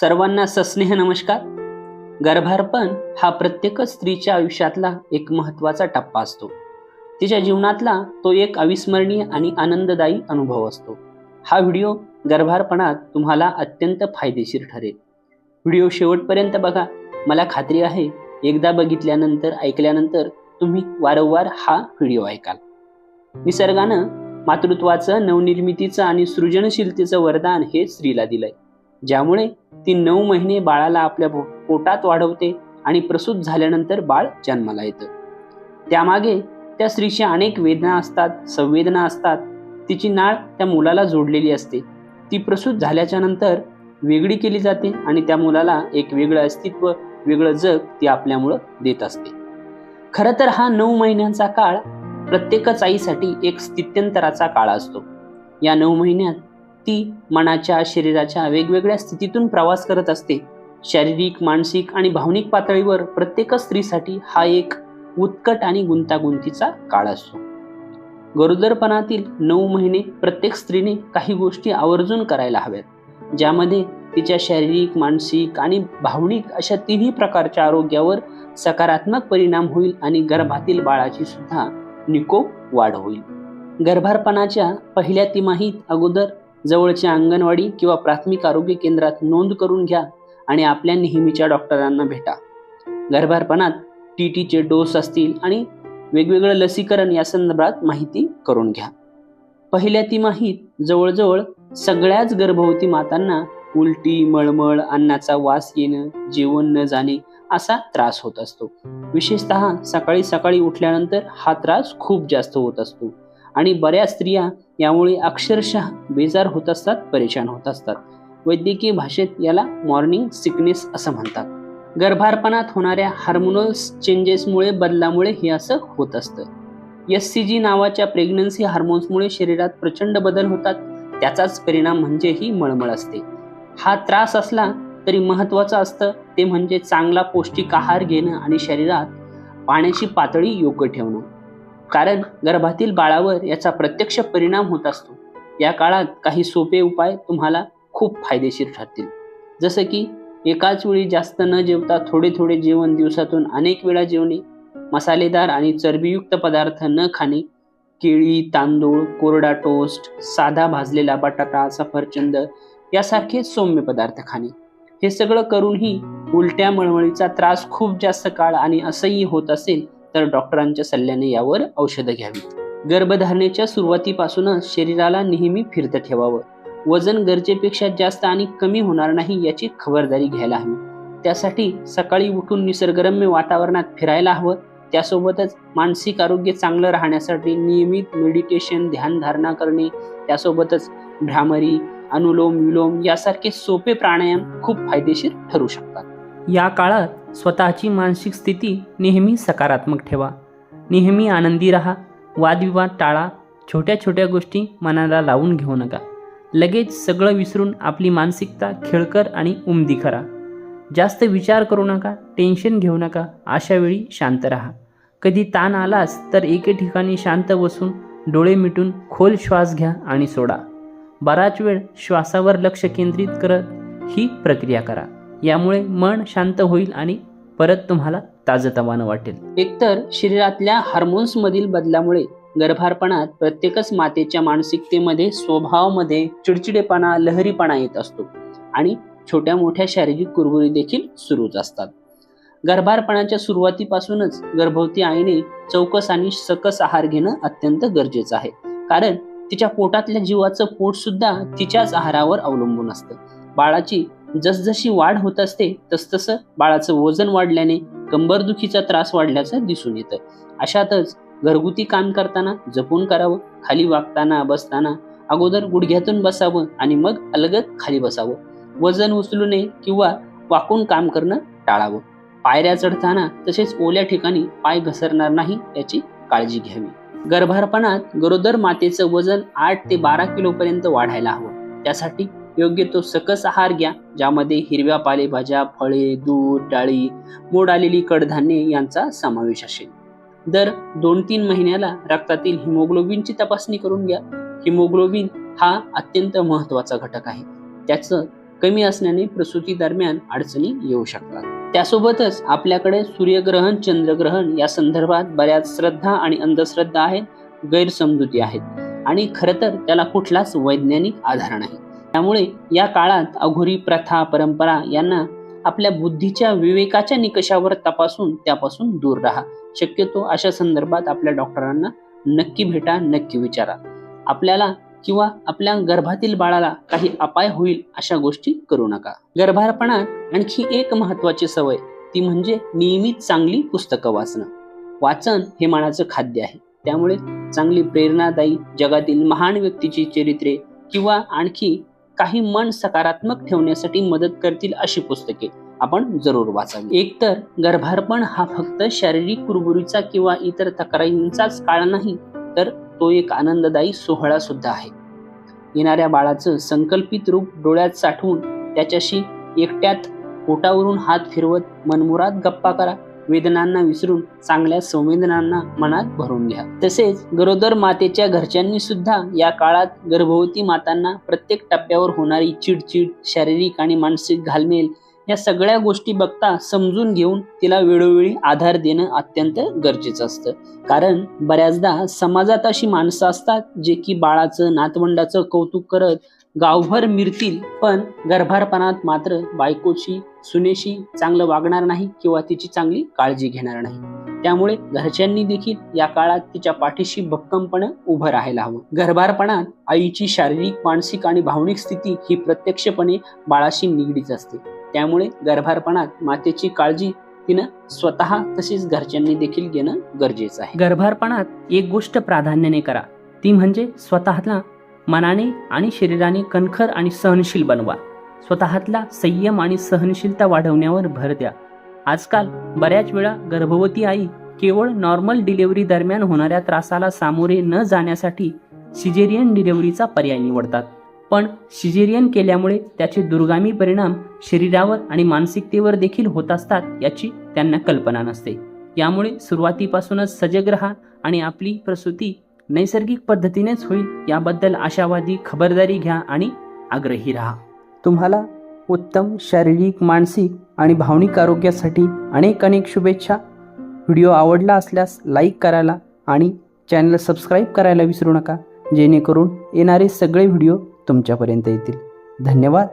सर्वांना सस्नेह नमस्कार. गर्भारपण हा प्रत्येकच स्त्रीच्या आयुष्यातला एक महत्त्वाचा टप्पा असतो. तिच्या जीवनातला तो एक अविस्मरणीय आणि आनंददायी अनुभव असतो. हा व्हिडिओ गर्भारपणात तुम्हाला अत्यंत फायदेशीर ठरेल. व्हिडिओ शेवटपर्यंत बघा. मला खात्री आहे एकदा बघितल्यानंतर ऐकल्यानंतर तुम्ही वारंवार हा व्हिडिओ ऐकाल. निसर्गानं मातृत्वाचं नवनिर्मितीचं आणि सृजनशीलतेचं वरदान हे स्त्रीला दिलंय. ज्यामुळे ती नऊ महिने बाळाला आपल्या पोटात वाढवते आणि प्रसूत झाल्यानंतर बाळ जन्माला येतं. त्यामागे त्या स्त्रीच्या अनेक वेदना असतात संवेदना असतात. तिची नाळ त्या मुलाला जोडलेली असते. ती प्रसूत झाल्याच्यानंतर वेगळी केली जाते आणि त्या मुलाला एक वेगळं अस्तित्व वेगळं जग ती आपल्यामुळं देत असते. खरं तर हा नऊ महिन्यांचा काळ प्रत्येकच आईसाठी एक स्थित्यंतराचा काळ असतो. या नऊ महिन्यात ती मनाच्या शरीराच्या वेगवेगळ्या स्थितीतून प्रवास करत असते. शारीरिक मानसिक आणि भावनिक पातळीवर प्रत्येकच स्त्रीसाठी हा एक उत्कट आणि गुंतागुंतीचा काळ असतो. गरोदरपणातील नऊ महिने प्रत्येक स्त्रीने काही गोष्टी आवर्जून करायला हव्यात ज्यामध्ये तिच्या शारीरिक मानसिक आणि भावनिक अशा तिन्ही प्रकारच्या आरोग्यावर सकारात्मक परिणाम होईल आणि गर्भातील बाळाची सुद्धा निकोप वाढ होईल. गर्भारपणाच्या पहिल्या तिमाहीत अगोदर जवळच्या अंगणवाडी किंवा प्राथमिक आरोग्य केंद्रात नोंद करून घ्या आणि आपल्या नेहमीच्या डॉक्टरांना भेटा. गर्भारपणात टी टीचे डोस असतील आणि वेगवेगळं लसीकरण या संदर्भात माहिती करून घ्या. पहिल्या तिमाहीत जवळजवळ सगळ्याच गर्भवती मातांना उलटी मळमळ अन्नाचा वास येणं जेवण न जाणे असा त्रास होत असतो. विशेषतः सकाळी सकाळी उठल्यानंतर हा त्रास खूप जास्त होत असतो. आणि बऱ्याच स्त्रिया यामुळे अक्षरशः बेजार होत असतात परेशान होत असतात. वैद्यकीय भाषेत याला मॉर्निंग सिकनेस असं म्हणतात. गर्भारपणात होणाऱ्या हार्मोनल्स चेंजेसमुळे बदलामुळे हे असं होत असतं. एस सी जी नावाच्या प्रेग्नन्सी हार्मोन्समुळे शरीरात प्रचंड बदल होतात. त्याचाच परिणाम म्हणजे ही मळमळ असते. हा त्रास असला तरी महत्त्वाचं असतं ते म्हणजे चांगला पौष्टिक आहार घेणं आणि शरीरात पाण्याची पातळी योग्य ठेवणं. कारण गर्भातील बाळावर याचा प्रत्यक्ष परिणाम होत असतो. या काळात काही सोपे उपाय तुम्हाला खूप फायदेशीर ठरतील. जसं की एकाच वेळी जास्त न जेवता थोडे थोडे जेवण दिवसातून अनेक वेळा जेवणे मसालेदार आणि चरबीयुक्त पदार्थ न खाणे केळी तांदूळ कोरडा टोस्ट साधा भाजलेला बटाटा सफरचंद यासारखे सौम्य पदार्थ खाणे. हे सगळं करूनही उलट्या मळमळीचा त्रास खूप जास्त काळ आणि असह्य होत असेल तर डॉक्टरांच्या सल्ल्याने यावर औषधं घ्यावीत गर्भधारणेच्या सुरुवातीपासूनच शरीराला नेहमी फिरतं ठेवावं. वजन गरजेपेक्षा जास्त आणि कमी होणार नाही याची खबरदारी घ्यायला हवी. त्यासाठी सकाळी उठून निसर्गरम्य वातावरणात फिरायला हवं. त्यासोबतच मानसिक आरोग्य चांगलं राहण्यासाठी नियमित मेडिटेशन ध्यानधारणा करणे त्यासोबतच भ्रामरी अनुलोम विलोम यासारखे सोपे प्राणायाम खूप फायदेशीर ठरू शकतात. या काळात स्वतःची मानसिक स्थिती नेहमी सकारात्मक ठेवा. नेहमी आनंदी राहा. वादविवाद टाळा. छोट्या छोट्या गोष्टी मनाला लावून घेऊ नका. लगेच सगळं विसरून आपली मानसिकता खेळकर आणि उमदी करा. जास्त विचार करू नका. टेन्शन घेऊ नका. अशा वेळी शांत राहा. कधी ताण आलास तर एके ठिकाणी शांत बसून डोळे मिटून खोल श्वास घ्या आणि सोडा. बराच वेळ श्वासावर लक्ष केंद्रित करत ही प्रक्रिया करा. यामुळे मन शांत होईल आणि परत तुम्हाला ताजतवानं वाटेल. एकतर शरीरातल्या हार्मोन्समधील बदलामुळे गर्भारपणात प्रत्येकच मातेच्या मानसिकतेमध्ये स्वभावामध्ये चिडचिडेपणा लहरीपणा येत असतो आणि छोट्या मोठ्या शारीरिक कुरबुरी देखील सुरूच असतात. गर्भारपणाच्या सुरुवातीपासूनच गर्भवती आईने चौकस आणि सकस आहार घेणं अत्यंत गरजेचं आहे. कारण तिच्या पोटातल्या जीवाचं पोट सुद्धा तिच्याच आहारावर अवलंबून असतं. बाळाची जसजशी वाढ होत असते तसतसं बाळाचं वजन वाढल्याने कंबरदुखीचा त्रास वाढल्याचं दिसून येतं. अशातच घरगुती काम करताना जपून करावं खाली वागताना बसताना अगोदर गुडघ्यातून बसावं आणि मग अलगद खाली बसावं. वजन उचलू नये किंवा वाकून काम करणं टाळावं. पायऱ्या चढताना तसेच ओल्या ठिकाणी पाय घसरणार नाही याची काळजी घ्यावी. गर्भारपणात गरोदर मातेचं वजन आठ ते बारा किलोपर्यंत वाढायला हवं. त्यासाठी योग्य तो सकस आहार घ्या ज्यामध्ये हिरव्या पालेभाज्या फळे दूध डाळी मोड आलेली कडधान्ये यांचा समावेश असेल. दर दोन तीन महिन्याला रक्तातील हिमोग्लोबिनची तपासणी करून घ्या. हिमोग्लोबिन हा अत्यंत महत्त्वाचा घटक आहे. त्याचं कमी असण्याने प्रसूती दरम्यान अडचणी येऊ शकतात. त्यासोबतच आपल्याकडे सूर्यग्रहण चंद्रग्रहण या संदर्भात बऱ्याच श्रद्धा आणि अंधश्रद्धा आहेत गैरसमजुती आहेत. आणि खरं तर त्याला कुठलाच वैज्ञानिक आधार नाही. त्यामुळे या काळात अघोरी प्रथा परंपरा यांना आपल्या बुद्धीच्या विवेकाच्या निकषावर तपासून त्यापासून दूर राहा. शक्यतो अशा संदर्भात आपल्या डॉक्टरांना नक्की भेटा नक्की विचारा. आपल्याला किंवा आपल्या गर्भातील बाळाला काही अपाय होईल अशा गोष्टी करू नका. गर्भारपणात आणखी एक महत्वाची सवय ती म्हणजे नियमित चांगली पुस्तकं वाचणं. वाचन हे मनाचं खाद्य आहे. त्यामुळे चांगली प्रेरणादायी जगातील महान व्यक्तीची चरित्रे किंवा आणखी काही मन सकारात्मक ठेवण्यासाठी मदत करतील अशी पुस्तके आपण जरूर वाचावी. एकतर गर्भारपण हा फक्त शारीरिक कुरबुरीचा किंवा इतर तक्रारींचाच काळ नाही तर तो एक आनंददायी सोहळा सुद्धा आहे. येणाऱ्या बाळाचं संकल्पित रूप डोळ्यात साठवून त्याच्याशी एकट्यात पोटावरून हात फिरवत मनमुरात गप्पा करा. वेदनांना विसरून चांगल्या संवेदनांना मनात भरून घ्या. तसेच गरोदर मातेच्या घरच्यांनी सुद्धा या काळात गर्भवती मातांना प्रत्येक टप्प्यावर होणारी चिडचिड शारीरिक आणि मानसिक घालमेल या सगळ्या गोष्टी बघता समजून घेऊन तिला वेळोवेळी आधार देणं अत्यंत गरजेचं असतं. कारण बऱ्याचदा समाजात अशी माणसं असतात जे की बाळाचं नातवंडाचं कौतुक करत गावभर मिरतील पण गर्भारपणात मात्र बायकोशी सुनेशी चांगलं वागणार नाही किंवा तिची चांगली काळजी घेणार नाही. त्यामुळे घरच्यांनी देखील या काळात तिच्या पाठीशी भक्कमपणे उभं राहायला हवं. गर्भारपणात आईची शारीरिक मानसिक आणि भावनिक स्थिती ही प्रत्यक्षपणे बाळाशी निगडीत असते. त्यामुळे गर्भारपणात मातेची काळजी तिनं स्वतः तसेच घरच्यांनी देखील घेणं गरजेचं आहे. गर्भारपणात एक गोष्ट प्राधान्याने करा. ती म्हणजे स्वतःला मनाने आणि शरीराने कणखर आणि सहनशील बनवा. स्वतःतला संयम आणि सहनशीलता वाढवण्यावर भर द्या. आजकाल बऱ्याच वेळा गर्भवती आई केवळ नॉर्मल डिलिव्हरी दरम्यान होणाऱ्या त्रासाला सामोरे न जाण्यासाठी सिजेरियन डिलिव्हरीचा पर्याय निवडतात. पण सिजेरियन केल्यामुळे त्याचे दुर्गामी परिणाम शरीरावर आणि मानसिकतेवर देखील होत असतात याची त्यांना कल्पना नसते. यामुळे सुरुवातीपासूनच सजग रहा आणि आपली प्रसूती नैसर्गिक पद्धतीनेच होईल याबद्दल आशावादी खबरदारी घ्या आणि आग्रही राहा. तुम्हाला उत्तम शारीरिक मानसिक आणि भावनिक आरोग्यासाठी अनेक अनेक शुभेच्छा. व्हिडिओ आवडला असल्यास लाईक करायला आणि चॅनल सबस्क्राईब करायला विसरू नका जेणेकरून येणारे सगळे व्हिडिओ तुमच्यापर्यंत येतील. धन्यवाद.